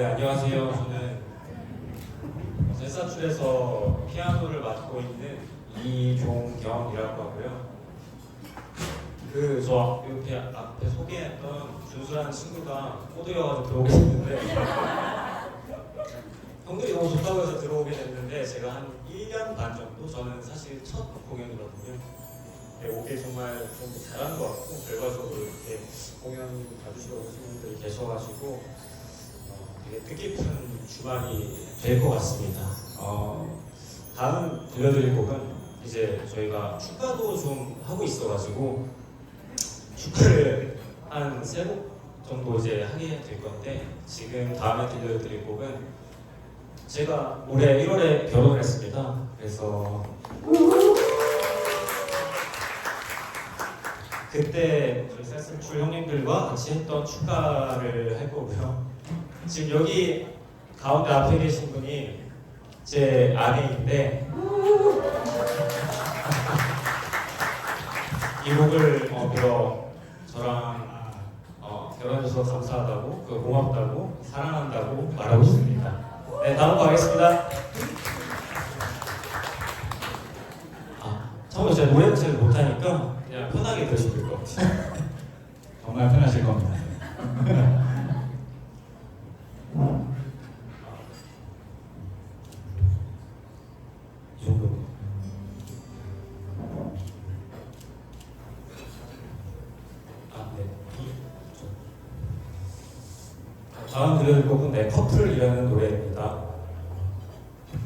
네, 안녕하세요. 저는 센사출에서 피아노를 맡고 있는 이종경이라고 하고요. 그저 옆에 앞에 소개했던 준수라는 친구가 호들여가지고 들어오게 됐는데 형들이 너무 좋다고 해서 들어오게 됐는데 제가 한 1년 반 정도 저는 사실 첫 공연이거든요. 네, 오길 정말 좀 잘하는 것 같고 결과적으로 이렇게 공연 봐주시러 오신 분들이 계셔가지고 뜻깊은 주말이 될 것 같습니다. 어, 다음 들려드릴 곡은 이제 저희가 축가도 좀 하고 있어가지고 축가를 한 세 곡 정도 이제 하게 될 건데 지금 다음에 들려드릴 곡은 제가 올해 1월에 결혼을 했습니다. 그래서 그때 저희 센스출 형님들과 같이 했던 축가를 할 거고요. 지금 여기 가운데 앞에 계신 분이 제 아내인데 이 곡을 어, 빌어 저랑 어, 결혼해줘서 감사하다고 그 고맙다고 사랑한다고 말하고 싶습니다. 네 다음 거 하겠습니다. 아 처음에 제가 노래를 잘 못하니까 그냥 편하게 들으시면 될 것 같아요. 정말 편하실 겁니다. 다음 들려드릴 곡은 네, 커플이라는.